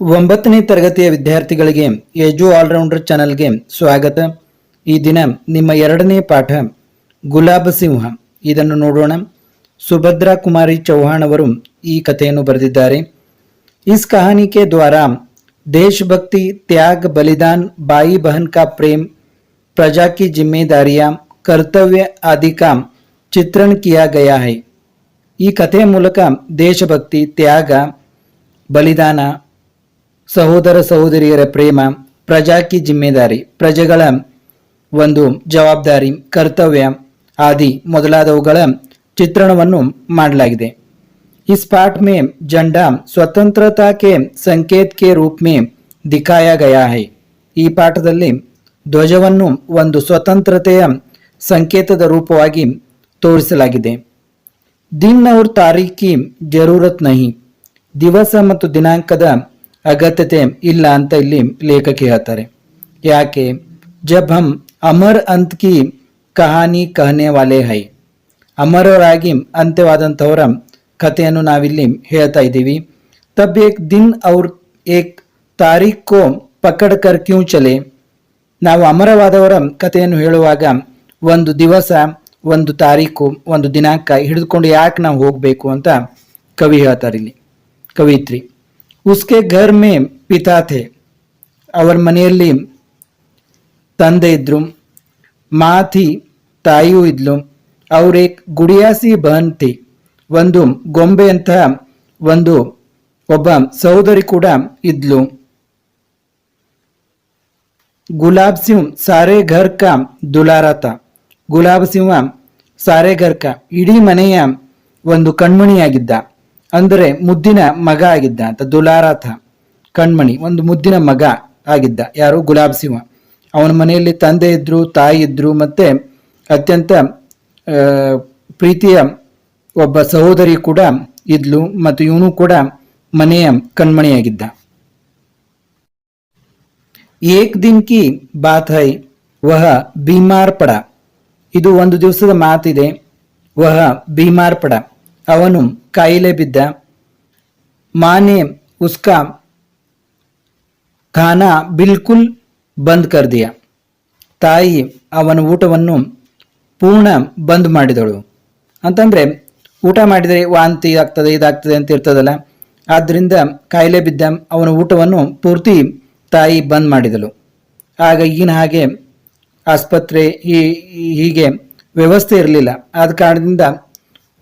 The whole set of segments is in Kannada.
ಒಂಬತ್ತನೇ ತರಗತಿಯ ವಿದ್ಯಾರ್ಥಿಗಳಿಗೆ ಎಜು ಆಲ್ರೌಂಡರ್ ಚಾನಲ್ಗೆ ಸ್ವಾಗತ. ಈ ದಿನ ನಿಮ್ಮ ಎರಡನೇ ಪಾಠ ಗುಲಾಬ್ ಸಿಂಹ. ಇದನ್ನು ನೋಡೋಣ. ಸುಭದ್ರಾ ಕುಮಾರಿ ಚೌಹಾಣ್ ಅವರು ಈ ಕಥೆಯನ್ನು ಬರೆದಿದ್ದಾರೆ. ಇಸ್ ಕಹಾನಿಕೆ ದ್ವಾರ ದೇಶಭಕ್ತಿ, ತ್ಯಾಗ, ಬಲಿದಾನ್, ಬಾಯಿ ಬಹನ್ ಕಾ ಪ್ರೇಮ್ ಪ್ರಜಾಕಿ ಕಿ ಕರ್ತವ್ಯ ಆದಿ ಕಾ ಚಿತ್ರಣ ಕಿಯಾ ಗಯಾ ಹೈ. ಈ ಕಥೆಯ ಮೂಲಕ ದೇಶಭಕ್ತಿ, ತ್ಯಾಗ, ಬಲಿದಾನ ಸಹೋದರ ಸಹೋದರಿಯರ ಪ್ರೇಮ ಪ್ರಜಾಕಿ ಜಿಮ್ಮೆದಾರಿ, ಪ್ರಜೆಗಳ ಒಂದು ಜವಾಬ್ದಾರಿ, ಕರ್ತವ್ಯ ಆದಿ ಮೊದಲಾದವುಗಳ ಚಿತ್ರಣವನ್ನು ಮಾಡಲಾಗಿದೆ. ಈ ಸ್ಪಾಟ್ ಮೇ ಜಂಡಾ ಸ್ವತಂತ್ರತಾಕ್ಕೆ ಸಂಕೇತಕ್ಕೆ ರೂಪ್ ಮೇ ದಿಖಾಯ ಗಯಾ ಹೈ. ಈ ಪಾಠದಲ್ಲಿ ಧ್ವಜವನ್ನು ಒಂದು ಸ್ವತಂತ್ರತೆಯ ಸಂಕೇತದ ರೂಪವಾಗಿ ತೋರಿಸಲಾಗಿದೆ. ದಿನ್ ಅವ್ರ ತಾರೀಖಿ ಜರೂರತ್ ನಹಿ. ದಿವಸ ಮತ್ತು ದಿನಾಂಕದ ಅಗತ್ಯತೆ ಇಲ್ಲ ಅಂತ ಇಲ್ಲಿ ಲೇಖಕಿ ಹೇಳ್ತಾರೆ. ಯಾಕೆ? ಜಬ್ ಹಮ್ ಅಮರ್ ಅಂತ್ ಕಿ ಕಹಾನಿ ಕಹನೆ ವಾಲೆ ಹೈ. ಅಮರರಾಗಿ ಅಂತ್ಯವಾದಂಥವರ ಕಥೆಯನ್ನು ನಾವಿಲ್ಲಿ ಹೇಳ್ತಾ ಇದ್ದೀವಿ. ತಬ್ ಏಕ್ ದಿನ್ ಅವ್ರ ಏಕ್ ತಾರೀಖ್ ಪಕಡ್ ಕರ್ ಕ್ಯೂ ಚಲೆ? ನಾವು ಅಮರವಾದವರ ಕಥೆಯನ್ನು ಹೇಳುವಾಗ ಒಂದು ದಿವಸ, ಒಂದು ತಾರೀಕು ಒಂದು ದಿನಾಂಕ ಹಿಡಿದುಕೊಂಡು ಯಾಕೆ ನಾವು ಹೋಗಬೇಕು ಅಂತ ಕವಿ ಹೇಳ್ತಾರೆ ಇಲ್ಲಿ. ಕವಿತ್ರಿ. ಉಸ್ಕೆ ಘರ್ ಮೇ ಪಿತಾ ಥೆ ಅವರ ಮನೆಯಲ್ಲಿ ತಂದೆ ಇದ್ರು ಮಾತಿ ತಾಯಿಯೂ ಇದ್ಲು ಅವ್ರೇಕ್ ಗುಡಿಯಾಸಿ ಬಹನ್ ಥಿ ಒಂದು ಅಂತ ಒಂದು ಒಬ್ಬ ಸಹೋದರಿ ಕೂಡ ಇದ್ಲು ಗುಲಾಬ್ ಸಿಂಹ ಸಾರೆ ಘರ್ ಕಾ ದುಲಾರತ ಗುಲಾಬ್ ಸಿಂಹ ಸಾರೆ ಘರ್ ಕಾ ಇಡೀ ಮನೆಯ ಒಂದು ಕಣ್ಮಣಿಯಾಗಿದ್ದ ಅಂದರೆ ಮುದ್ದಿನ ಮಗ ಆಗಿದ್ದ ಅಂತ, ದುಲಾರಾಥ ಕಣ್ಮಣಿ, ಒಂದು ಮುದ್ದಿನ ಮಗ ಆಗಿದ್ದ. ಯಾರು? ಗುಲಾಬ್ ಸಿಂಹ. ಅವನ ಮನೆಯಲ್ಲಿ ತಂದೆ ಇದ್ರು, ತಾಯಿ ಇದ್ರು, ಮತ್ತೆ ಅತ್ಯಂತ ಪ್ರೀತಿಯ ಒಬ್ಬ ಸಹೋದರಿ ಕೂಡ ಇದ್ಲು, ಮತ್ತು ಇವನು ಕೂಡ ಮನೆಯ ಕಣ್ಮಣಿಯಾಗಿದ್ದ. ಏಕ್ ದಿನ್ ಕಿ ಬಾತ್ ಹೈ, ವಹ ಬೀಮಾರ್ ಪಡ. ಇದು ಒಂದು ದಿವಸದ ಮಾತಿದೆ. ವಹ ಬೀಮಾರ್ ಪಡ. ಅವನು ಕಾಯಿಲೆ ಬಿದ್ದ. ಮಾನೆ ಉಸ್ಕಾ, ಖಾನಾ ಬಿಲ್ಕುಲ್ ಬಂದ್ ಕರ್ದಿಯ. ತಾಯಿ ಅವನ ಊಟವನ್ನು ಪೂರ್ಣ ಬಂದ್ ಮಾಡಿದಳು. ಅಂತಂದ್ರೆ ಊಟ ಮಾಡಿದರೆ ವಾಂತಿ ಆಗ್ತದೆ, ಇದಾಗ್ತದೆ ಅಂತ ಇರ್ತದಲ್ಲ. ಆದ್ದರಿಂದ ಕಾಯಿಲೆ ಬಿದ್ದ ಅವನ ಊಟವನ್ನು ಪೂರ್ತಿ ತಾಯಿ ಬಂದ್ ಮಾಡಿದಳು. ಆಗ ಈಗಿನ ಹಾಗೆ ಆಸ್ಪತ್ರೆ ಹೀಗೆ ವ್ಯವಸ್ಥೆ ಇರಲಿಲ್ಲ. ಆದ ಕಾರಣದಿಂದ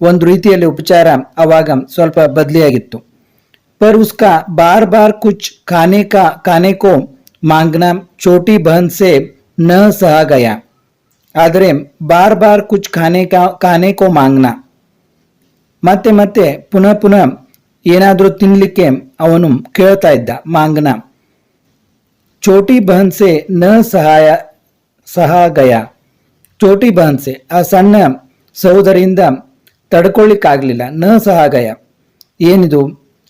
ಒಂದು ರೀತಿಯಲ್ಲಿ ಉಪಚಾರ ಅವಾಗ ಸ್ವಲ್ಪ ಬದಲಿಯಾಗಿತ್ತು. ಪರ್ ಉಸ್ಕಾ ಬಾರ್ ಬಾರ್ ಕುಚ್ ಖಾನೆ ಕಾ ಖಾನೆ ಕೋ ಮಾಂಗ್ನಾ ಚೋಟಿ ಬಹನ್ಸೆ ನ ಸಹ ಗಯ. ಆದರೆ ಬಾರ್ ಬಾರ್ ಕುಚ್ ಖಾನೆ ಕಾ ಖಾನೆ ಕೋ ಮಾಂಗ್ನಾ. ಮತ್ತೆ ಮತ್ತೆ ಪುನಃ ಪುನಃ ಏನಾದರೂ ತಿನ್ನಲಿಕ್ಕೆ ಅವನು ಕೇಳ್ತಾ ಇದ್ದ ಮಾಂಗ್ನಾ. ಚೋಟಿ ಬಹನ್ಸೆ ನ ಸಹಾಯ ಸಹ ಗಯ. ಚೋಟಿ ಬಹನ್ಸೆ ಆ ಸಣ್ಣ ಸಹೋದರಿಯಿಂದ ತಡ್ಕೊಳ್ಳಿಕ್ಕಾಗಲಿಲ್ಲ. ನ ಸಹ ಗಯ ಏನಿದು?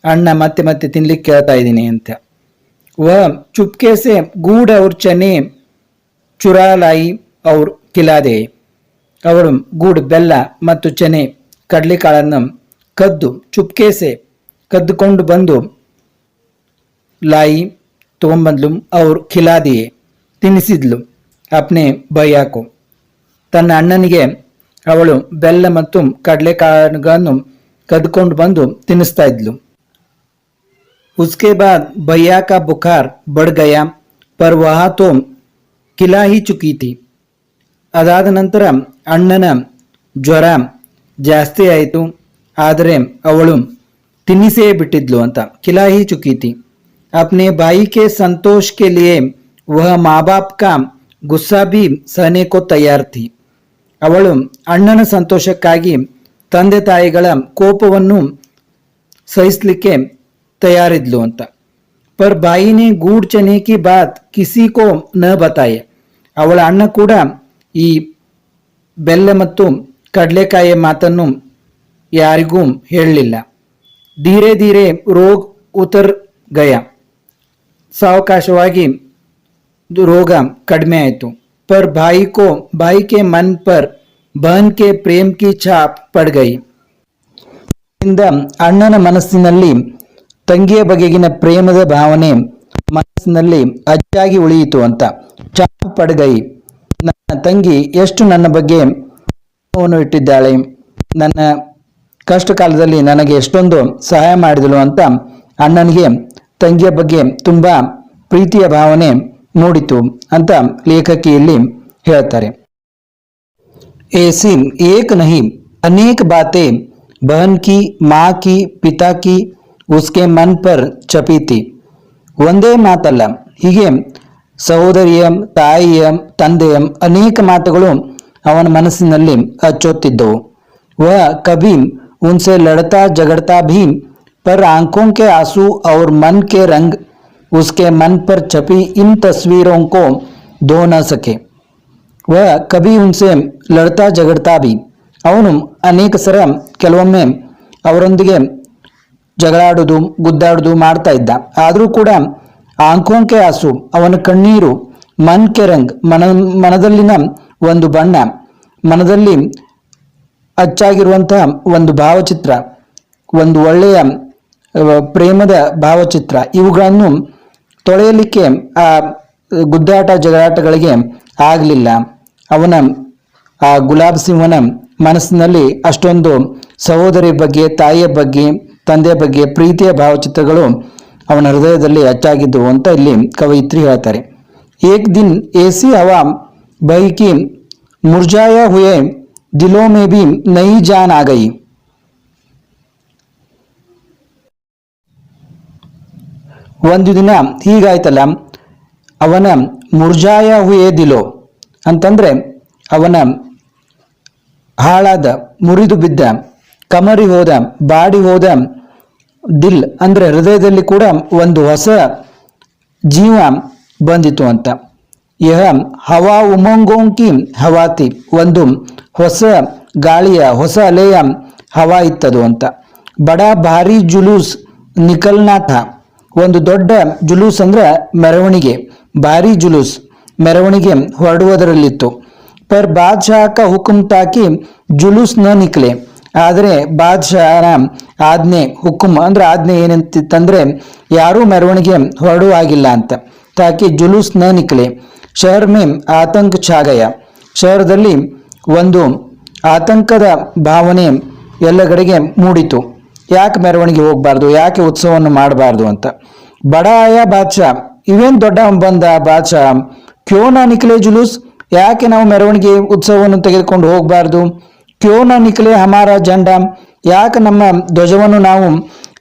ಅಣ್ಣ ಮತ್ತೆ ಮತ್ತೆ ತಿನ್ಲಿಕ್ಕೆ ಕೇಳ್ತಾ ಇದ್ದೀನಿ ಅಂತ. ವ ಚುಪ್ಕೇಸೆ ಗೂಡ ಅವ್ರ ಚನೆ ಚುರಾಲಾಯಿ ಅವ್ರ ಕಿಲಾದೆ. ಅವರು ಗೂಡ್ ಬೆಲ್ಲ ಮತ್ತು ಚನೆ ಕಡಲೆಕಾಳನ್ನು ಕದ್ದು ಚುಪ್ಕೇಸೆ ಕದ್ದುಕೊಂಡು ಬಂದು ಲಾಯಿ ತಗೊಂಬಂದ್ಲು ಅವ್ರು ಖಿಲಾದಿಯೇ ತಿನ್ನಿಸಿದ್ಲು. ಅಪ್ನೆ ಬೈಯಾಕು. ತನ್ನ ಅಣ್ಣನಿಗೆ ಅವಳು ಬೆಲ್ಲ ಮತ್ತು ಕಡಲೆಕಾಳುಗಳನ್ನು ಕದ್ಕೊಂಡು ಬಂದು ತಿನ್ನಿಸ್ತಾ ಇದ್ಲು उसके बाद भैया का बुखार बढ़ गया पर वह तो किला ही चुकी थी ಅದಾದ ನಂತರ ಅಣ್ಣನ ಜ್ವರ ಜಾಸ್ತಿ ಆಯಿತು ಆದರೆ ಅವಳು ತಿನ್ನಿಸೇ ಬಿಟ್ಟಿದ್ಲು ಅಂತ ಕಿಲಾಹಿ ಚುಕೀತಿ अपने भाई के संतोष के लिए वह माँ बाप का गुस्सा भी सहने को तैयार थी ಅವಳು ಅಣ್ಣನ ಸಂತೋಷಕ್ಕಾಗಿ ತಂದೆ ತಾಯಿಗಳ ಕೋಪವನ್ನು ಸಹಿಸಲಿಕ್ಕೆ ತಯಾರಿದ್ಲು ಅಂತ. ಪರ್ ಬಾಯಿನೇ ಗೂಡ್ ಚನೆ ಕಿ ಬಾತ್ ಕಿಸಿ ಕೋ ನ ಬತಾಯೆ. ಅವಳ ಅಣ್ಣ ಕೂಡ ಈ ಬೆಲ್ಲ ಮತ್ತು ಕಡಲೆಕಾಯಿಯ ಮಾತನ್ನು ಯಾರಿಗೂ ಹೇಳಲಿಲ್ಲ. ಧೀರೆ ಧೀರೆ ರೋಗ ಉತರ್ ಗಯ. ಸಾವಕಾಶವಾಗಿ ರೋಗ ಕಡಿಮೆ ಆಯಿತು. ಪರ್ भाई को, भाई के मन पर ಬಹನ್ ಕೆ ಪ್ರೇಮ್ ಕಿ ಛಾಪ್ ಪಡ್ಗೈ ಇಂದ ಅಣ್ಣನ ಮನಸ್ಸಿನಲ್ಲಿ ತಂಗಿಯ ಬಗೆಗಿನ ಪ್ರೇಮದ ಭಾವನೆ ಮನಸ್ಸಿನಲ್ಲಿ ಅಚ್ಚಾಗಿ ಉಳಿಯಿತು ಅಂತ ಚಾಪು ಪಡ್ಗೈ ನನ್ನ ತಂಗಿ ಎಷ್ಟು ನನ್ನ ಬಗ್ಗೆ ಇಟ್ಟಿದ್ದಾಳೆ, ನನ್ನ ಕಷ್ಟ ಕಾಲದಲ್ಲಿ ನನಗೆ ಎಷ್ಟೊಂದು ಸಹಾಯ ಮಾಡಿದಳು ಅಂತ ಅಣ್ಣನಿಗೆ ತಂಗಿಯ ಬಗ್ಗೆ ತುಂಬಾ ಪ್ರೀತಿಯ ಭಾವನೆ ಮೂಡಿತು ಅಂತ ಲೇಖಕಿಯಲ್ಲಿ ಹೇಳ್ತಾರೆ ऐसी एक नहीं अनेक बातें बहन की माँ की पिता की उसके मन पर छपी थी ಒಂದೇ ಮಾತಲ್ಲ ಹೀಗೆ ಸಹೋದರಿಯ ತಾಯಿಯ ತಂದೆಯ ಅನೇಕ ಮಾತುಗಳು ಅವನ ಮನಸ್ಸಿನಲ್ಲಿ ಅಚ್ಚೊತ್ತಿದ್ದವು वह कभी उनसे लड़ता झगड़ता भी पर आंखों के आंसू और मन के रंग उसके मन पर छपी इन तस्वीरों को धो न सके वह कभी उनसे लड़ता झगड़ता भी ಅವನು ಅನೇಕ ಸರ ಕೆಲವೊಮ್ಮೆ ಅವರೊಂದಿಗೆ ಜಗಳಾಡುವುದು ಗುದ್ದಾಡುವುದು ಮಾಡ್ತಾ ಇದ್ದ ಆದರೂ ಕೂಡ ಆಂಕೋಂಕೆ ಆಸು ಅವನ ಕಣ್ಣೀರು ಮನ್ ಕೆ ರಂಗ್ ಮನ ಮನದಲ್ಲಿನ ಒಂದು ಬಣ್ಣ ಮನದಲ್ಲಿ ಅಚ್ಚಾಗಿರುವಂತಹ ಒಂದು ಭಾವಚಿತ್ರ ಒಂದು ಒಳ್ಳೆಯ ಅಹ್, ಪ್ರೇಮದ ಭಾವಚಿತ್ರ ಇವುಗಳನ್ನು ತೊಳೆಯಲಿಕ್ಕೆ, ಆ, ಗುದ್ದಾಟ ಜಗಳಾಟಗಳಿಗೆ ಆಗಲಿಲ್ಲ. ಅವನ, ಆ, ಗುಲಾಬ್ ಸಿಂಹನ ಮನಸ್ಸಿನಲ್ಲಿ ಅಷ್ಟೊಂದು ಸಹೋದರಿ ಬಗ್ಗೆ, ತಾಯಿಯ ಬಗ್ಗೆ, ತಂದೆಯ ಬಗ್ಗೆ ಪ್ರೀತಿಯ ಭಾವಚಿತ್ರಗಳು ಅವನ ಹೃದಯದಲ್ಲಿ ಅಚ್ಚಾಗಿದ್ದವು ಅಂತ ಇಲ್ಲಿ ಕವಯಿತ್ರಿ ಹೇಳ್ತಾರೆ. ಏಕ್ ದಿನ್ ಎಸಿ ಹವಾ ಬೈಕಿ ಮುರ್ಜಾಯ ಹುಯೆ ದಿಲೋ ಮೇ ಬಿ ನೈ ಜಾನ್ ಆ ಒಂದು ದಿನ ಹೀಗಾಯ್ತಲ್ಲ, ಅವನ ಮುರ್ಜಾಯ ಹುಯೇ ದಿಲೋ ಅಂತಂದ್ರೆ ಅವನ ಹಾಳಾದ, ಮುರಿದು ಬಿದ್ದ, ಕಮರಿ ಹೋದ, ಬಾಡಿ ಹೋದ ದಿಲ್ ಅಂದ್ರೆ ಹೃದಯದಲ್ಲಿ ಕೂಡ ಒಂದು ಹೊಸ ಜೀವ ಬಂದಿತು ಅಂತ. ಯಹ ಹವಾ ಉಮಂಗೋಂಕಿ ಹವಾತಿ, ಒಂದು ಹೊಸ ಗಾಳಿಯ, ಹೊಸ ಅಲೆಯ ಹವಾ ಇತ್ತದು ಅಂತ. ಬಡ ಭಾರಿ ಜುಲೂಸ್ ನಿಖಲ್ನಾಥ ಒಂದು ದೊಡ್ಡ ಜುಲೂಸ್ ಅಂದ್ರೆ ಮೆರವಣಿಗೆ, ಭಾರಿ ಜುಲೂಸ್. ಮೆರವಣಿಗೆ ಹೊರಡುವುದರಲ್ಲಿತ್ತು. ಪರ್ ಬಾದ್ಶಾಹ ಹುಕುಂ ತಾಕಿ ಜುಲೂಸ್ನ ನಿಕ್ಲೆ. ಆದರೆ ಬಾದ್ಶಾಹನ ಆಜ್ಞೆ, ಹುಕುಂ ಅಂದ್ರೆ ಆಜ್ಞೆ ಏನಂತಿತ್ತಂದ್ರೆ ಯಾರೂ ಮೆರವಣಿಗೆ ಹೊರಡುವ ಆಗಿಲ್ಲ ಅಂತ. ತಾಕಿ ಜುಲೂಸ್ನ ನಿಕ್ಲೆ. ಶಹರ್ ಮೇ ಆತಂಕ ಛಾಗಯ ಶಹರದಲ್ಲಿ ಒಂದು ಆತಂಕದ ಭಾವನೆ ಎಲ್ಲ ಕಡೆಗೆ ಮೂಡಿತು. ಯಾಕೆ ಮೆರವಣಿಗೆ ಹೋಗಬಾರ್ದು, ಯಾಕೆ ಉತ್ಸವವನ್ನು ಮಾಡಬಾರ್ದು ಅಂತ. ಬಡ ಆಯ ಬಾದ್ಶಾ ಇವೇನ್ ದೊಡ್ಡ ಬಂದ ಬಾದ್ಶಾ ಕ್ಯೋನ ನಿಕ್ಲೆ ಜುಲೂಸ್? ಯಾಕೆ ನಾವು ಮೆರವಣಿಗೆ ಉತ್ಸವವನ್ನು ತೆಗೆದುಕೊಂಡು ಹೋಗಬಾರ್ದು? ಕ್ಯೋನ ನಿಕ್ಲೆ ಹಮಾರ ಜಂಡ? ಯಾಕೆ ನಮ್ಮ ಧ್ವಜವನ್ನು ನಾವು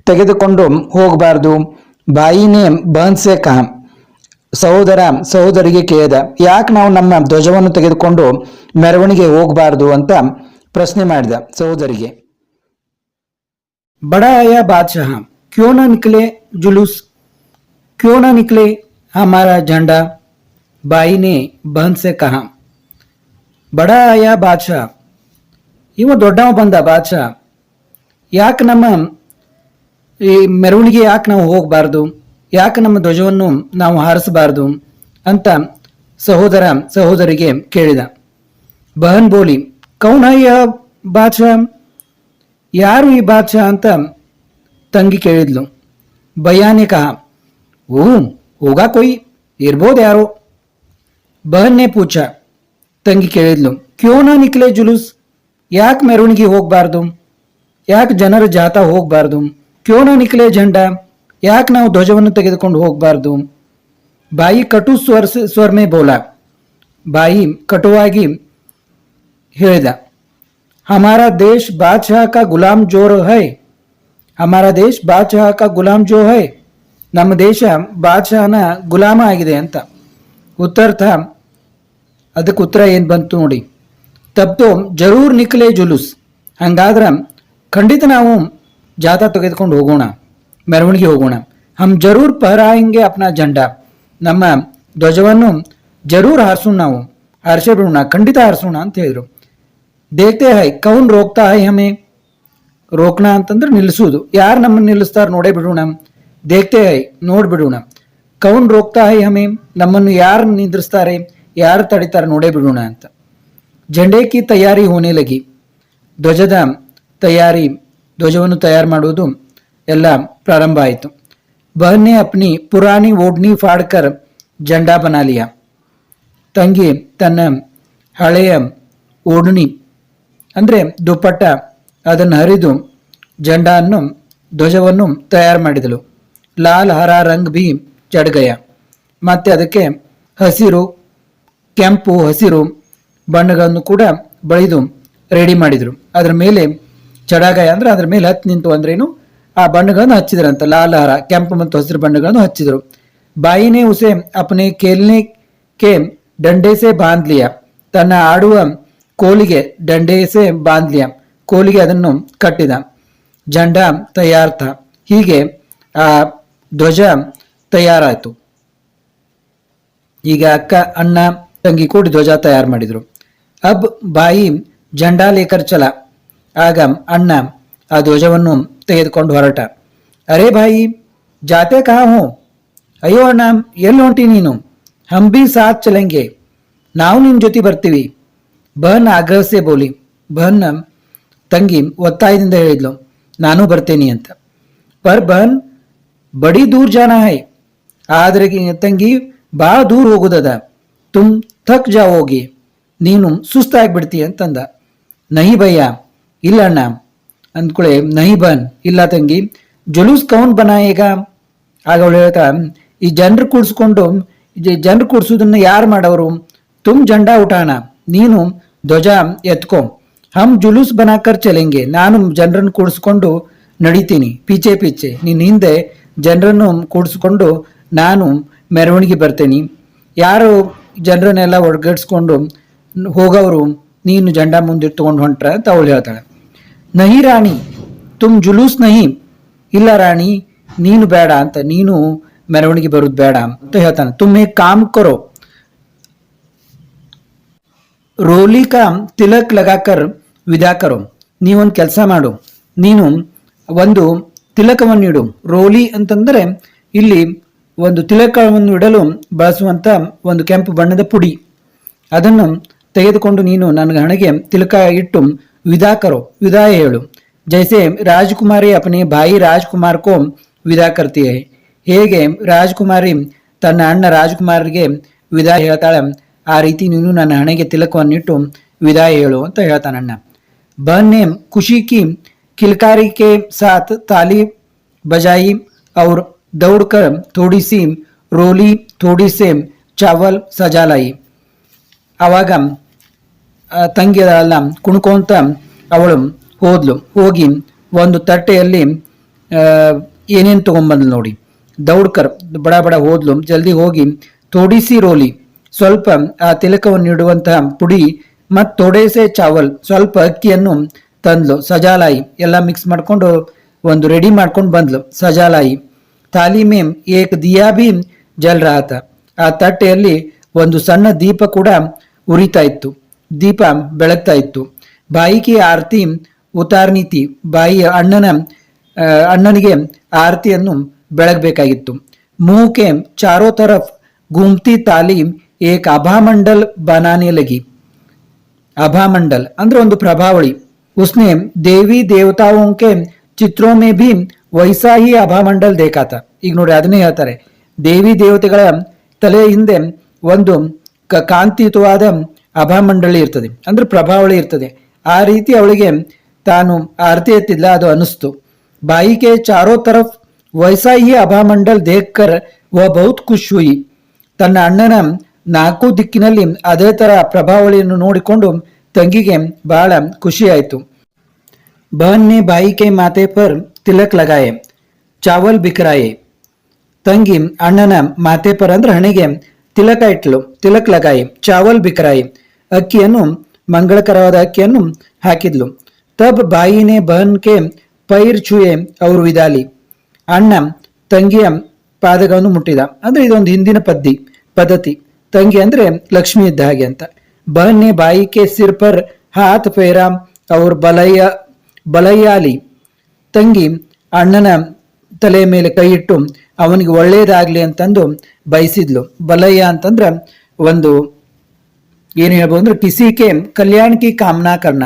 ತೆಗೆದುಕೊಂಡು ಹೋಗಬಾರ್ದು? ಬಾಯಿನೇ ಬಹನ್ಸೆ ಕಹ. ಸಹೋದರ, ಸಹೋದರಿಗೆ ಕೇಳಿದ, ಯಾಕೆ ನಾವು ನಮ್ಮ ಧ್ವಜವನ್ನು ತೆಗೆದುಕೊಂಡು ಮೆರವಣಿಗೆ ಹೋಗಬಾರ್ದು ಅಂತ ಪ್ರಶ್ನೆ ಮಾಡಿದ ಸಹೋದರಿಗೆ. बड़ा आया बादशाह क्यों ना निकले जुलूस क्यों ना निकले हमारा झंडा बाई ने बहन से कहा बड़ा आया बादशाह ಇವ ದೊಡ್ಡವ ಬಂದ ಬಾದ್ಶಾ ಯಾಕೆ ನಮ್ಮ ಈ ಮೆರವಣಿಗೆ ಯಾಕೆ ನಾವು ಹೋಗಬಾರ್ದು ಯಾಕೆ ನಮ್ಮ ಧ್ವಜವನ್ನು ನಾವು ಹಾರಿಸಬಾರ್ದು ಅಂತ ಸಹೋದರ ಸಹೋದರಿಗೆ ಕೇಳಿದ ಬಹನ್ ಬೋಲಿ ಕೌನ್ ಹೈ ಯಹ ಬಾದ್ಶಾ ಯಾರು ಈ ಬಾದ್ಶಾ ಅಂತ ತಂಗಿ ಕೇಳಿದ್ಲು. ಭಯಾನೆ ಕಹ ಓ ಹೋಗಾ ಕೊಯ್, ಇರ್ಬೋದು ಯಾರೋ? ಬಹನ್ನೇ ಪೂಛ ತಂಗಿ ಕೇಳಿದ್ಲು. ಕ್ಯೋನಾ ನಿಕ್ಲೆ ಜುಲೂಸ್? ಯಾಕೆ ಮೆರವಣಿಗೆ ಹೋಗಬಾರ್ದು? ಯಾಕೆ ಜನರ ಜಾಥಾ ಹೋಗಬಾರ್ದು? ಕ್ಯೋನಾ ನಿಕ್ಲೆ ಜಂಡ? ಯಾಕೆ ನಾವು ಧ್ವಜವನ್ನು ತೆಗೆದುಕೊಂಡು ಹೋಗಬಾರ್ದು? ಬಾಯಿ ಕಟು ಸ್ವರ್ ಸ್ವರ್ಮೆ ಬೋಲ. ಬಾಯಿ ಕಟುವಾಗಿ ಹೇಳಿದ. हमारा देश बादशाह का गुलाम जो है हमारा देश बादशाह का गुलाम जो है ನಮ್ಮ ದೇಶ ಬಾದಶಾಹನ ಗುಲಾಮ ಆಗಿದೆ ಅಂತ ಉತ್ತರ್ಥ ಅದಕ್ಕೆ ಉತ್ತರ ಏನು ಬಂತು ನೋಡಿ ತಪ್ತು ಜರೂರ್ ನಿಕ್ಲೆ ಜುಲೂಸ್ ಹಂಗಾದ್ರೆ ಖಂಡಿತ ನಾವು ಜಾಥಾ ತೆಗೆದುಕೊಂಡು ಹೋಗೋಣ ಮೆರವಣಿಗೆ ಹೋಗೋಣ ಹಮ್ ಜರೂರ್ ಪಹರಾಯಂಗೆ ಅಪ್ನಾ ಜಂಡಾ ನಮ್ಮ ಧ್ವಜವನ್ನು ಜರೂರ್ ಹಾರಿಸೋಣ ನಾವು ಹಾರಿಸೇ ಬಿಡೋಣ ಖಂಡಿತ ಹಾರಿಸೋಣ ಅಂತ ಹೇಳಿದ್ರು ದೇತೆ ಹೈ, ಕೌನ್ ರೋಕ್ತಾ ಹೈ ಹಮೆ. ರೋಕ್ಣ ಅಂತಂದ್ರೆ ನಿಲ್ಲಿಸೋದು ಯಾರು ನಮ್ಮನ್ನು ನಿಲ್ಲಿಸ್ತಾರೆ ನೋಡೇ ಬಿಡೋಣ. ದೇಕ್ತೆ ಹೈ ನೋಡ್ಬಿಡೋಣ ಕೌನ್ ರೋಕ್ತಾ ಹೈ ಹಮೆ, ನಮ್ಮನ್ನು ಯಾರು ನಿಂದ್ರಿಸ್ತಾರೆ, ಯಾರು ತಡಿತಾರೆ ನೋಡೇ ಬಿಡೋಣ ಅಂತ. ಜಂಡೇ ಕಿ ತಯಾರಿ ಹೋನೆ ಲಗಿ. ಧ್ವಜದ ತಯಾರಿ, ಧ್ವಜವನ್ನು ತಯಾರು ಮಾಡುವುದು ಎಲ್ಲ ಪ್ರಾರಂಭ ಆಯಿತು. ಬಹನೆ ಅಪ್ನಿ ಪುರಾಣಿ ಓಡ್ನಿ ಫಾಡ್ಕರ್ ಜಂಡಾ ಬನಾಲಿಯ ತಂಗಿ ತನ್ನ ಹಳೆಯ ಓಡ್ನಿ ಅಂದರೆ ದುಪ್ಪಟ್ಟ ಅದನ್ನು ಹರಿದು ಜಂಡವನ್ನು ಧ್ವಜವನ್ನು ತಯಾರು ಮಾಡಿದಳು. ಲಾಲ್ ಹರ ರಂಗ್ ಬಿ ಚಡ್ಗಯ. ಮತ್ತೆ ಅದಕ್ಕೆ ಹಸಿರು, ಕೆಂಪು ಹಸಿರು ಬಣ್ಣಗಳನ್ನು ಕೂಡ ಬಳಿದು ರೆಡಿ ಮಾಡಿದರು. ಅದರ ಮೇಲೆ ಚಡಗಯ ಅಂದರೆ ಅದರ ಮೇಲೆ ಹತ್ತು ನಿಂತು ಅಂದ್ರೇನು? ಆ ಬಣ್ಣಗಳನ್ನು ಹಚ್ಚಿದ್ರಂತ. ಲಾಲ್ ಹರ, ಕೆಂಪು ಮತ್ತು ಹಸಿರು ಬಣ್ಣಗಳನ್ನು ಹಚ್ಚಿದರು. ಬಾಯಿನೇ ಉಸೆ, ಅಪನೆ ಕೇಲ್ನೆ ಕೆ, ದಂಡೇಸೆ ಬಾಂಧ್ಲಿಯ ತನ್ನ ಆಡುವ ಕೋಲಿಗೆ ದಂಡೇಸೆ ಬಾಂಧ್ಯ ಕೋಲಿಗೆ ಅದನ್ನು ಕಟ್ಟಿದ. ಜಂಡ ತಯಾರ್ಥ. ಹೀಗೆ, ಆ, ಧ್ವಜ ತಯಾರಾಯಿತು. ಈಗ ಅಕ್ಕ, ಅಣ್ಣ, ತಂಗಿ ಕೂಡಿ ಧ್ವಜ ತಯಾರು ಮಾಡಿದ್ರು. ಅಬ್, ಬಾಯಿ ಜಂಡಾ ಲೇಕರ್ ಚಲ ಆಗ ಅಣ್ಣ ಆ ಧ್ವಜವನ್ನು ತೆಗೆದುಕೊಂಡು ಹೊರಟ. ಅರೇ ಬಾಯಿ, ಜಾತೆ ಕಹಾ ಹೋ? ಅಯ್ಯೋ ಅಣ್ಣ, ಎಲ್ಲಿ ಹೊಂಟಿ ನೀನು? ಹಂಬಿ ಸಾತ್ ಚಲೆಂಗೆ. ನಾವು ನಿನ್ನ ಜೊತೆ ಬರ್ತೀವಿ. ಬಹನ್ ಆಗ್ರಹಿಸೆ ಬೋಲಿ ಬಹನ್ ತಂಗಿ ಒತ್ತಾಯದಿಂದ ಹೇಳಿದ್ಲು, ನಾನು ಬರ್ತೇನೆ ಅಂತ. ಪರ್ ಬಹನ್, ಬಡಿ ದೂರ ಜಾನ ಹೈ, ಆದ್ರೆ ತಂಗಿ ಭಾಳ ದೂರ ಹೋಗೋದದ, ತುಮ್ ಥಕ್ ಜಾ ಹೋಗಿ, ನೀನು ಸುಸ್ತಾಗ್ಬಿಡ್ತಿ ಅಂತಂದ. ನಹಿ ಭಯ್ಯ, ಇಲ್ಲ ಅಣ್ಣ. ಅಂದ್ಕೊಳ್ಳೆ ನಹಿ ಬನ್ ಇಲ್ಲ ತಂಗಿ, ಜುಲೂಸ್ ಕೌನ್ ಬನಾಯೇಗ? ಆಗ ಅವಳು ಹೇಳ್ತಾ, ಈ ಜನರು ಕೂಡಿಸ್ಕೊಂಡು ಜನರು ಕೂಡಿಸೋದನ್ನ ಯಾರು ಮಾಡೋರು ತುಮ್ ಜಂಡಾ ಉಠಾಣ ನೀನು ಧ್ವಜ ಎತ್ಕೊ ಹಮ್ ಜುಲೂಸ್ ಬನಾಕರ್ ಚಲೆಂಗೆ, ನಾನು ಜನರನ್ನು ಕೂಡಿಸ್ಕೊಂಡು ನಡೀತೀನಿ. ಪೀಚೆ ಪೀಚೆ ನಿನ್ನ ಹಿಂದೆ ಜನರನ್ನು ಕೂಡಿಸ್ಕೊಂಡು ನಾನು ಮೆರವಣಿಗೆ ಬರ್ತೀನಿ. ಯಾರು ಜನರನ್ನೆಲ್ಲ ಒಡಗಡ್ಸ್ಕೊಂಡು ಹೋಗೋರು ನೀನು ಜಂಡ ತಗೊಂಡು ಹೊಂಟ್ರ ಅಂತ ಅವಳು ಹೇಳ್ತಾಳೆ. ನಹಿ ರಾಣಿ, ತುಮ್ ಜುಲೂಸ್ ನಹಿ. ಇಲ್ಲ ರಾಣಿ, ನೀನು ಬೇಡ ಅಂತ, ನೀನು ಮೆರವಣಿಗೆ ಬರೋದು ಬೇಡ ಅಂತ ಹೇಳ್ತಾನೆ. ತುಮ್ ಕಾಮ್ ಕರೋ. ರೋಲಿ ಕಾ ತಿಲಕ್ ಲಗಾಕರ್ ವಿದಾಕರು ನೀವೊಂದು ಕೆಲಸ ಮಾಡು. ನೀನು ಒಂದು ತಿಲಕವನ್ನು ಇಡು ರೋಲಿ ಅಂತಂದರೆ ಇಲ್ಲಿ ಒಂದು ತಿಲಕವನ್ನು ಇಡಲು ಬಳಸುವಂಥ ಒಂದು ಕೆಂಪು ಬಣ್ಣದ ಪುಡಿ. ಅದನ್ನು ತೆಗೆದುಕೊಂಡು ನೀನು ನನಗೆ ಹಣೆಗೆ ತಿಲಕ ಇಟ್ಟು ವಿದಾಕರು ವಿದಾಯ ಹೇಳು. ಜೈಸೆ ರಾಜಕುಮಾರಿ ಅಪನೆ ಬಾಯಿ ರಾಜ್ಕುಮಾರ್ ಕೋ ವಿದಾ ಕರ್ತೀಯ. ಹೇಗೆ ರಾಜ್ಕುಮಾರಿ ತನ್ನ ಅಣ್ಣ ರಾಜ್ಕುಮಾರ್ಗೆ ವಿದಾಯ ಹೇಳ್ತಾಳೆ. ಆ ರೀತಿ ನೀನು ನನ್ನ ಹಣೆಗೆ ತಿಲಕವನ್ನಿಟ್ಟು ವಿದಾಯ ಹೇಳು ಅಂತ ಹೇಳ್ತಾನಣ್ಣ ನೇಮ್ ಖುಷಿ ಕಿ ಕಿಲ್ಕಾರಿಕೆ ಸಾತ್ ತಾಲಿ ಬಜಾಯಿ ಅವ್ರ ದೌಡ್ಕರ್ ತೋಡಿಸಿ ರೋಲಿ ಥೋಡಿ ಚಾವಲ್ ಸಜಾಲಾಯಿ. ಅವಾಗ ತಂಗಿಯಲ್ಲ ಕುಣ್ಕೊಂತ ಅವಳು ಹೋದ್ಲು. ಹೋಗಿ ಒಂದು ತಟ್ಟೆಯಲ್ಲಿ ಏನೇನು ತೊಗೊಂಬಂದ್ಲು ನೋಡಿ. ದೌಡ್ಕರ್ ಬಡ ಬಡ ಹೋದ್ಲು. ಜಲ್ದಿ ಹೋಗಿ ತೋಡಿಸಿ ರೋಲಿ. ಸ್ವಲ್ಪ, ಆ, ತಿಲಕವನ್ನು ಇಡುವಂತಹ ಪುಡಿ ಮತ್ತು ತೊಡೇಸೆ ಚಾವಲ್ ಸ್ವಲ್ಪ ಅಕ್ಕಿಯನ್ನು ತಂದ್ಲು, ಸಜಾಲಾಯಿ. ಎಲ್ಲ ಮಿಕ್ಸ್ ಮಾಡಿಕೊಂಡು ಒಂದು ರೆಡಿ ಮಾಡ್ಕೊಂಡು ಬಂದ್ಲು, ಸಜಾಲಾಯಿ. ತಾಲಿಮೆಮ್ ಏಕ್ ದಿಯಾ ಜಲ್ರಾತ ಆ ತಟ್ಟೆಯಲ್ಲಿ ಒಂದು ಸಣ್ಣ ದೀಪ ಕೂಡ ಉರಿತಾ ಇತ್ತು. ದೀಪ ಬೆಳಗ್ತಾ ಇತ್ತು. ಬಾಯಿಕಿ ಆರತಿ ಉತಾರ್ನಿತಿ ಬಾಯಿಯ ಅಣ್ಣನ ಅಣ್ಣನಿಗೆ ಆರತಿಯನ್ನು ಬೆಳಗಬೇಕಾಗಿತ್ತು. ಮೂಕೆ ಚಾರೋ ತರಫ್ ಗುಮ್ತಿ ತಾಲಿ ಏಕ್ ಅಭಾಮಂಡಲ್ ಬನಾನಿ ಲಗಿ. ಅಭಾಮಂಡಲ್ ಅಂದ್ರೆ ಒಂದು ಪ್ರಭಾವಳಿ. ಉಸ್ನೆ ದೇವಿ ದೇವತಾವೋಂಕೆ ಚಿತ್ರೋಮೆ ಭಿ ವೈಸಾಹಿ ಅಭಾಮಂಡಲ್ ದೇಖಾತ. ಈಗ ನೋಡಿ ಅದನ್ನೇ ಹೇಳ್ತಾರೆ. ದೇವಿ ದೇವತೆಗಳ ತಲೆ ಹಿಂದೆ ಒಂದು ಕ ಕಾಂತಿಯುತವಾದ ಅಭಾಮಂಡಳಿ ಇರ್ತದೆ. ಅಂದ್ರೆ ಪ್ರಭಾವಳಿ ಇರ್ತದೆ. ಆ ರೀತಿ ಅವಳಿಗೆ ತಾನು ಆರತಿ ಎತ್ತಿಲ್ಲ ಅದು ಅನಿಸ್ತು. ಬಾಯಿಗೆ ಚಾರೋ ತರಫ್ ವೈಸಾಹಿ ಅಭಾಮಂಡಲ್ ದೇಖ್ ವ ಬಹುತ್ ಖುಷ್ ಹುಯಿ ತನ್ನ ಅಣ್ಣನ ನಾಲ್ಕು ದಿಕ್ಕಿನಲ್ಲಿ ಅದೇ ಥರ ಪ್ರಭಾವಳಿಯನ್ನು ನೋಡಿಕೊಂಡು ತಂಗಿಗೆ ಬಹಳ ಖುಷಿಯಾಯಿತು. ಬಹನ್ನೆ ಬಾಯಿಕೆ ಮಾತೆ ಪರ್ ತಿಲಕ್ ಲಗಾಯೆ, ಚಾವಲ್ ಬಿಕರಾಯೆ. ತಂಗಿ ಅಣ್ಣನ ಮಾತೆ ಪರ್ ಅಂದ್ರೆ ಹಣೆಗೆ ತಿಲಕ ಇಟ್ಲು, ತಿಲಕ್ ಲಗಾಯಿ, ಚಾವಲ್ ಬಿಕರಾಯಿ. ಅಕ್ಕಿಯನ್ನು, ಮಂಗಳಕರವಾದ ಅಕ್ಕಿಯನ್ನು ಹಾಕಿದ್ಲು. ತಬ್ ಬಾಯಿನೇ ಬಹನ್ಕೆ ಪೈರ್ ಚುಯೆ ಅವರು ವಿದಾಲಿ. ಅಣ್ಣ ತಂಗಿಯ ಪಾದಗಳನ್ನು ಮುಟ್ಟಿದ. ಅಂದ್ರೆ ಇದೊಂದು ಹಿಂದಿನ ಪದ್ಧತಿ ಪದ್ಧತಿ. ತಂಗಿ ಅಂದ್ರೆ ಲಕ್ಷ್ಮಿ ಇದ್ದ ಹಾಗೆ ಅಂತ. ಬಹನ್ನೆ ಬಾಯಿಕೆ ಸಿರ್ ಪರ್ ಹಾತ್ ಪೇರ ಅವ್ರ ಬಲಯ್ಯ ಬಲಯ್ಯಾಲಿ ತಂಗಿ ಅಣ್ಣನ ತಲೆ ಮೇಲೆ ಕೈ ಇಟ್ಟು ಅವನಿಗೆ ಒಳ್ಳೇದಾಗ್ಲಿ ಅಂತಂದು ಬಯಸಿದ್ಲು. ಬಲಯ್ಯ ಅಂತಂದ್ರೆ ಒಂದು ಏನು ಹೇಳ್ಬೋದು ಅಂದ್ರೆ ಕಿಸಿಕೆ ಕಲ್ಯಾಣಕಿ ಕಾಮನಾ ಕರ್ಣ.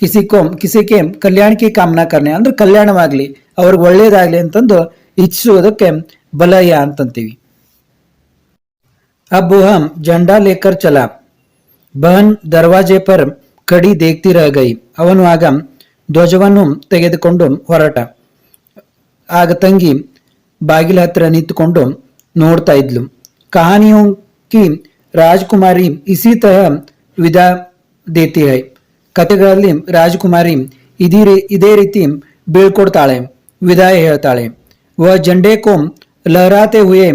ಕಿಸಿ ಕೋ ಕಿಸಿಕೆ ಕಲ್ಯಾಣ ಕಿ ಕಾಮನಾ ಕರ್ಣ ಅಂದ್ರೆ ಕಲ್ಯಾಣವಾಗ್ಲಿ, ಅವ್ರಿಗೆ ಒಳ್ಳೇದಾಗ್ಲಿ ಅಂತಂದು ಇಚ್ಛಿಸುವುದಕ್ಕೆ ಬಲಯ್ಯ ಅಂತಂತೀವಿ. अब वो हम झंडा लेकर चला ಬಹನ್ ದರ್ವಾಜೆ ಪರ್ ಕಡಿ ದೇಖ್ತಿ ರಹ ಗೈ ಅವನು ಆಗ ಧ್ವಜವನ್ನು ತೆಗೆದುಕೊಂಡು ಹೊರಟ ಆಗ ತಂಗಿ ಬಾಗಿಲ ಹತ್ರ ನಿಂತುಕೊಂಡು ನೋಡ್ತಾ ಇದ್ಲು ಕಹಾನಿಯೋ ಕಿ ರಾಜ್ಕುಮಾರಿ ಇಸಿ ತರ ವಿದಾ ದೇತಿ ಹೈ ಕಥೆಗಳಲ್ಲಿ ರಾಜಕುಮಾರಿ ಇದೇ ರೀ ಇದೇ ರೀತಿ ಬೀಳ್ಕೊಡ್ತಾಳೆ ವಿದಾಯ ಹೇಳ್ತಾಳೆ ವ ಜಂಡೆ ಕೋ ಲಹರಾತೆ ಹುಯೆ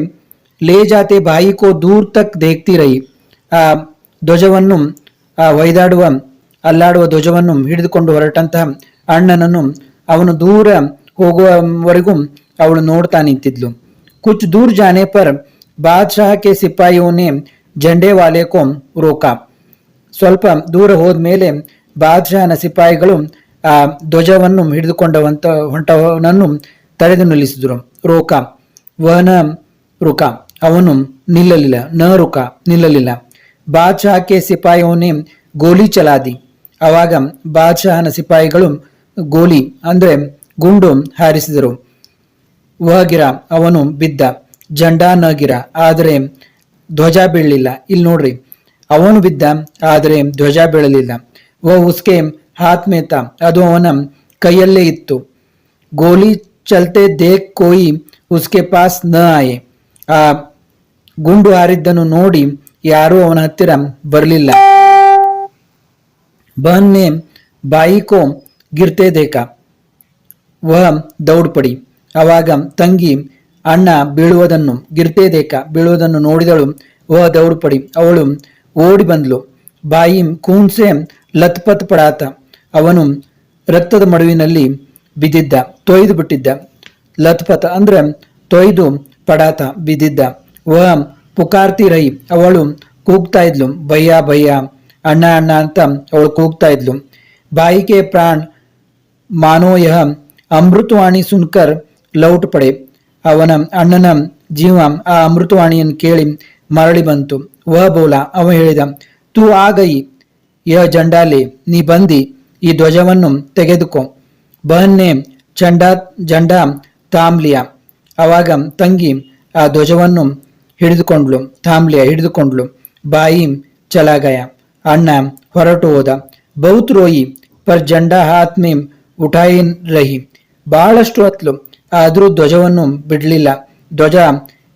ಲೇ ಜಾತೆ ಬಾಯಿ ಕೋ ದೂರ್ ತಕ್ ದೇಖ್ತಿ ರಹಿ ಆ, ಧ್ವಜವನ್ನು ಒಯ್ದಾಡುವ ಅಲ್ಲಾಡುವ ಧ್ವಜವನ್ನು ಹಿಡಿದುಕೊಂಡು ಹೊರಟಂತಹ ಅಣ್ಣನನ್ನು ಅವನು ದೂರ ಹೋಗುವವರೆಗೂ ಅವಳು ನೋಡ್ತಾ ನಿಂತಿದ್ಲು. ಕುಚ್ ದೂರ್ ಜಾನೆ ಪರ್ ಬಾದ್ಶಾಹ ಕೆ ಸಿಪಾಯಿಯೋನೆ ಜಂಡೆ ವಾಲೆ ಕೋ ರೋಕಾ. ಸ್ವಲ್ಪ ದೂರ ಹೋದ್ಮೇಲೆ ಬಾದ್ಶಾಹನ ಸಿಪಾಯಿಗಳು, ಆ, ಧ್ವಜವನ್ನು ಹಿಡಿದುಕೊಂಡವಂತ ಹೊಂಟವನನ್ನು ತಡೆದು ನಿಲ್ಲಿಸಿದ್ರು. ರೋಕ. ವನ ರುಕ. ಅವನು ನಿಲ್ಲಲಿಲ್ಲ ನ ರುಕ ನಿಲ್ಲಲಿಲ್ಲ. ಬಾದಶಾಹಕ್ಕೆ ಸಿಪಾಯಿಯವನೇ ಗೋಲಿ ಚಲಾದಿ. ಅವಾಗ ಬಾದ್ಶಾಹನ ಸಿಪಾಯಿಗಳು ಗೋಲಿ, ಅಂದ್ರೆ ಗುಂಡು ಹಾರಿಸಿದರು. ವಹಗಿರ ಅವನು ಬಿದ್ದ, ಜಂಡಾ ನಗಿರ, ಆದರೆ ಧ್ವಜ ಬೀಳಲಿಲ್ಲ. ಇಲ್ಲಿ ನೋಡ್ರಿ, ಅವನು ಬಿದ್ದ, ಆದರೆ ಧ್ವಜ ಬೀಳಲಿಲ್ಲ. ವ ಉಸ್ಕೆ, ಹಾತ್ಮೇತ, ಅದು ಅವನ ಕೈಯಲ್ಲೇ ಇತ್ತು. ಗೋಲಿ ಚಲ್ತೆ ದೇಖ್ ಕೋಯಿ, ಉಸ್ಕೆ ಪಾಸ್ನ ಆಯೆ. ಆ ಗುಂಡು ಹಾರಿದ್ದನ್ನು ನೋಡಿ ಯಾರೂ ಅವನ ಹತ್ತಿರ ಬರಲಿಲ್ಲ. ಬಹನ್ನೆ ಬಾಯಿಕೋ ಗಿರ್ತೇ ದೇಕ ವಹ ದೌಡ್ಪಡಿ. ಅವಾಗ ತಂಗಿ ಅಣ್ಣ ಬೀಳುವುದನ್ನು ಗಿರ್ತೇ ದೇಕ ಬೀಳುವುದನ್ನು ನೋಡಿದಳು. ವಹ ದೌಡ್ಪಡಿ. ಅವಳು ಓಡಿ ಬಂದ್ಲು. ಬಾಯಿ ಕೂನ್ಸೆ ಲತ್ಪತ್ ಪಡಾತ ಅವನು ರಕ್ತದ ಮಡುವಿನಲ್ಲಿ ಬಿದ್ದಿದ್ದ, ತೊಯ್ದು ಬಿಟ್ಟಿದ್ದ. ಲತ್ಪತ್ ಅಂದ್ರೆ ತೊಯ್ದು ಪಡಾತ ಬಿದ್ದಿದ್ದ. ವಹ ಪುಕಾರ್ತಿ ರೈ ಅವಳು ಕೂಗ್ತಾ ಇದ್ಲು. ಭಯ್ಯ ಭಯ್ಯ ಅಣ್ಣ ಅಣ್ಣ ಅಂತ ಅವಳು ಕೂಗ್ತಾ ಇದ್ಲು. ಬಾಯಿಗೆ ಪ್ರಾಣ್ ಮಾನೋ ಯಹ ಅಮೃತವಾಣಿ ಸುನ್ಕರ್ ಲೌಟ್ ಪಡೆ. ಅವನ ಅಣ್ಣನ ಜೀವ ಆ ಅಮೃತವಾಣಿಯನ್ನು ಕೇಳಿ ಮರಳಿ ಬಂತು. ವಹ ಬೋಲ, ಅವ ಹೇಳಿದ, ತೂ ಆಗೈ ಯ ಜಂಡಾಲಿ, ನೀ ಬಂದಿ, ಈ ಧ್ವಜವನ್ನು ತೆಗೆದುಕೋ. ಬಹನ್ನೆ ಚಂಡ, ಜಂಡ ತಾಮ್ಲಿಯ. ಅವಾಗ ತಂಗಿ ಆ ಧ್ವಜವನ್ನು ಹಿಡಿದುಕೊಂಡ್ಲು ಥಾಮ್ಲಿಯ ಹಿಡಿದುಕೊಂಡ್ಲು. ಬಾಯಿಂ ಚಲಾಗಯ, ಅಣ್ಣ ಹೊರಟು ಹೋದ. ಬೌತ್ ರೋಯಿ ಪರ್ ಜಂಡಾ ಹಾತ್ ಮೇ ಉಠಾಯಿನ್ ರಹಿ. ಬಹಳಷ್ಟು ಹೊತ್ಲು ಆದ್ರೂ ಧ್ವಜವನ್ನು ಬಿಡಲಿಲ್ಲ. ಧ್ವಜ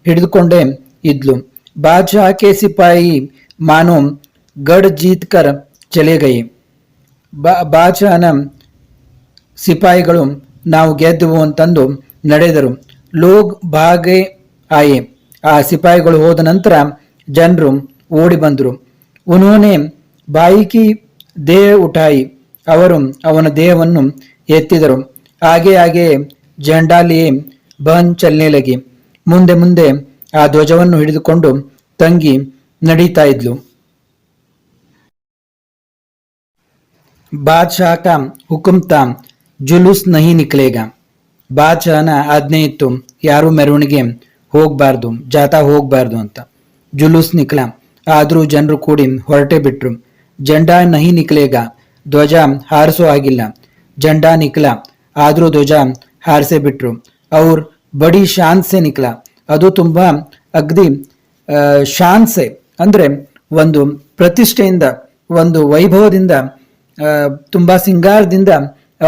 ಹಿಡಿದುಕೊಂಡೇ ಇದ್ಲು. ಬಾದ್ಶಾ ಕೆ ಸಿಪಾಯಿ ಮಾನು ಗಡ್ ಜೀತ್ಕರ್ ಚಲೆ ಬಾ- ಬಾದ್ಶಾಹನ ಸಿಪಾಯಿಗಳು ನಾವು ಗೆದ್ದವು ಅಂತಂದು ನಡೆದರು. ಲೋಗ್ ಭಾಗೆ ಆಯೆ. ಆ ಸಿಪಾಯಿಗಳು ಹೋದ ನಂತರ ಜನರು ಓಡಿ ಬಂದರು. ಉನೋನೆ, ಬಾಯಿಕಿ ದೇಹ ಉಠಾಯಿ, ಅವರು ಅವನ ದೇಹವನ್ನು ಎತ್ತಿದರು. ಹಾಗೆ ಹಾಗೆ ಜಂಡಾಲಿಯೇ ಬನ್ ಚಲ್ನೆ ಲಗಿ. ಮುಂದೆ ಮುಂದೆ ಆ ಧ್ವಜವನ್ನು ಹಿಡಿದುಕೊಂಡು ತಂಗಿ ನಡೀತಾ ಇದ್ಲು. ಬಾದ್ಶಾಹ ಕಾ ಹುಕುಮ್ ತಾ ಜುಲೂಸ್ ನಹಿ ನಿಕ್ಲೇಗ. ಬಾದ್ಶಾಹನ ಆಜ್ಞೆ ಇತ್ತು, ಯಾರು ಮೆರವಣಿಗೆ ಹೋಗ್ಬಾರ್ದು, ಜಾಥಾ ಹೋಗ್ಬಾರ್ದು ಅಂತ. ಜುಲೂಸ್ ನಿಕ್ಲ, ಆದ್ರೂ ಜನರು ಕೂಡಿ ಹೊರಟೆ ಬಿಟ್ರು. ಜಂಡಾ ನಹಿ ನಿಕ್ಲೇಗ, ಧ್ವಜ ಹಾರಿಸೋ ಆಗಿಲ್ಲ. ಜಂಡಾ ನಿಕ್ಲ, ಆದ್ರೂ ಧ್ವಜ ಹಾರಿಸೇ ಬಿಟ್ರು. ಅವ್ರ ಬಡಿ ಶಾನ್ಸೆ ನಿಕ್ಲಾ, ಅದು ತುಂಬಾ ಅಗ್ದಿ ಶಾನ್ಸೆ ಶಾನ್ ಅಂದ್ರೆ ಒಂದು ಪ್ರತಿಷ್ಠೆಯಿಂದ, ಒಂದು ವೈಭವದಿಂದ ತುಂಬಾ ಸಿಂಗಾರದಿಂದ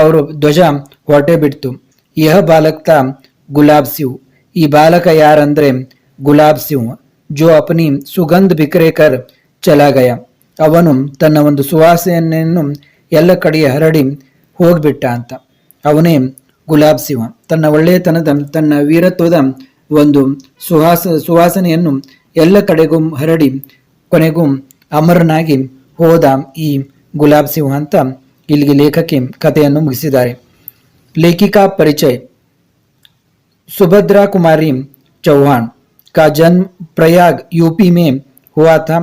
ಅವರು ಧ್ವಜ ಹೊರಟೆ ಬಿಡ್ತು. ಯಹ ಬಾಲಕ್ತ ಗುಲಾಬ್ ಸಿವ್. ಈ ಬಾಲಕ ಯಾರಂದ್ರೆ ಗುಲಾಬ್ ಸಿಂಗ್ ಜೋ ಅಪನಿ ಸುಗಂಧ್ ಬಿಕ್ರೇಕರ್ ಚಲಾಗಯ. ಅವನು ತನ್ನ ಒಂದು ಸುವಾಸನೆಯನ್ನು ಎಲ್ಲ ಕಡೆಯ ಹರಡಿ ಹೋಗ್ಬಿಟ್ಟ ಅಂತ. ಅವನೇ ಗುಲಾಬ್ ಸಿಂಹ. ತನ್ನ ಒಳ್ಳೆಯತನದ ತನ್ನ ವೀರತ್ವದ ಒಂದು ಸುಹಾಸ, ಸುವಾಸನೆಯನ್ನು ಎಲ್ಲ ಕಡೆಗೂ ಹರಡಿ ಕೊನೆಗೂ ಅಮರನಾಗಿ ಹೋದ ಈ ಗುಲಾಬ್ ಸಿಂಹ ಅಂತ ಇಲ್ಲಿಗೆ ಲೇಖಕಿ ಕಥೆಯನ್ನು ಮುಗಿಸಿದ್ದಾರೆ. ಲೇಖಿಕಾ ಪರಿಚಯ. सुभद्रा कुमारी चौहान का जन्म प्रयाग यूपी में हुआ था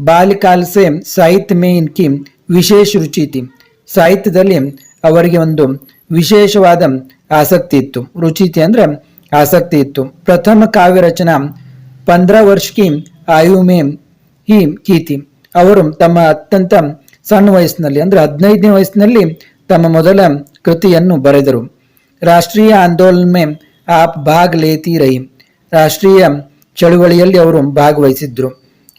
ಬಾಲ್ಯಕಾಲ ಸೆ ಸಾಹಿತ್ಯ ಮೇ ಇನ್ಕಿ ವಿಶೇಷ ರುಚಿ ಇತಿ ಸಾಹಿತ್ಯದಲ್ಲಿ ಅವರಿಗೆ ಒಂದು ವಿಶೇಷವಾದ ಆಸಕ್ತಿ ಇತ್ತು ರುಚಿ ಇತಿ ಅಂದ್ರೆ ಆಸಕ್ತಿ ಇತ್ತು ಪ್ರಥಮ ಕಾವ್ಯ ರಚನಾ ಪಂದ್ರ ವರ್ಷ ಕಿ ಆಯು ಮೇ ಹಿ ಕೀತಿ ಅವರು ತಮ್ಮ ಅತ್ಯಂತ ಸಣ್ಣ ವಯಸ್ಸಿನಲ್ಲಿ ಅಂದರೆ ಹದಿನೈದನೇ ವಯಸ್ಸಿನಲ್ಲಿ ತಮ್ಮ ಮೊದಲ ಕೃತಿಯನ್ನು ಬರೆದರು ರಾಷ್ಟ್ರೀಯ ಆಂದೋಲನ ಮೇ ಆಪ್ ಭಾಗ್ ಲೇತಿ ರಹಿ ರಾಷ್ಟ್ರೀಯ ಚಳುವಳಿಯಲ್ಲಿ ಅವರು ಭಾಗವಹಿಸಿದ್ರು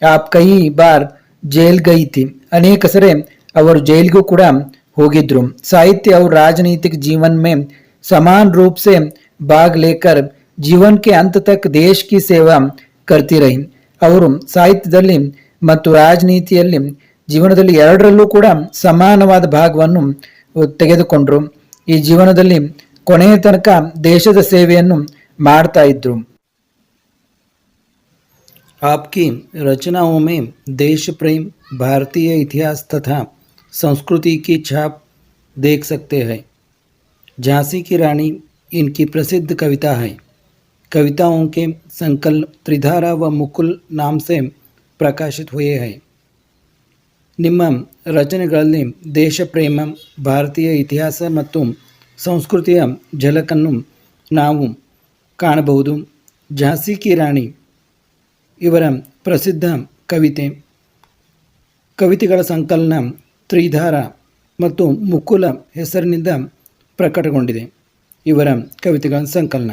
ಆಪ್ ಕೈ ಬಾರ್ ಜೈಲ್ ಗೈ ಥಿ ಅನೇಕ ಸರಿ ಅವರು ಜೈಲಿಗೂ ಕೂಡ ಹೋಗಿದ್ರು साहित्य और राजनीतिक जीवन में समान रूप से भाग लेकर जीवन के अंत तक देश की सेवा करती रही ಅವರು ಸಾಹಿತ್ಯದಲ್ಲಿ ಮತ್ತು ರಾಜನೀತಿಯಲ್ಲಿ ಜೀವನದಲ್ಲಿ ಎರಡರಲ್ಲೂ ಕೂಡ ಸಮಾನವಾದ ಭಾಗವನ್ನು ತೆಗೆದುಕೊಂಡ್ರು ಈ ಜೀವನದಲ್ಲಿ ಕೊನೆಯ ತನಕ ದೇಶದ ಸೇವೆಯನ್ನು ಮಾಡ್ತಾ ಇದ್ರು आपकी रचनाओं में देश प्रेम भारतीय इतिहास तथा संस्कृति की छाप देख सकते हैं झांसी की रानी इनकी प्रसिद्ध कविता है कविताओं के संकल्प त्रिधारा व मुकुल नाम से प्रकाशित हुए हैं ನಿಮ್ಮ ರಚನೆಗಳಲ್ಲಿ ದೇಶ ಪ್ರೇಮ ಭಾರತೀಯ ಇತಿಹಾಸ ಮತ್ತು ಸಂಸ್ಕೃತಿಯ ಝಲಕನ್ನು ನಾವು ಕಾಣಬಹುದು. ಝಾಸಿ ಕಿ ರಾಣಿ ಇವರ ಪ್ರಸಿದ್ಧ ಕವಿತೆ. ಕವಿತೆಗಳ ಸಂಕಲನ ತ್ರಿಧಾರ ಮತ್ತು ಮುಕುಲ ಹೆಸರಿನಿಂದ ಪ್ರಕಟಗೊಂಡಿದೆ. ಇವರ ಕವಿತೆಗಳ ಸಂಕಲನ.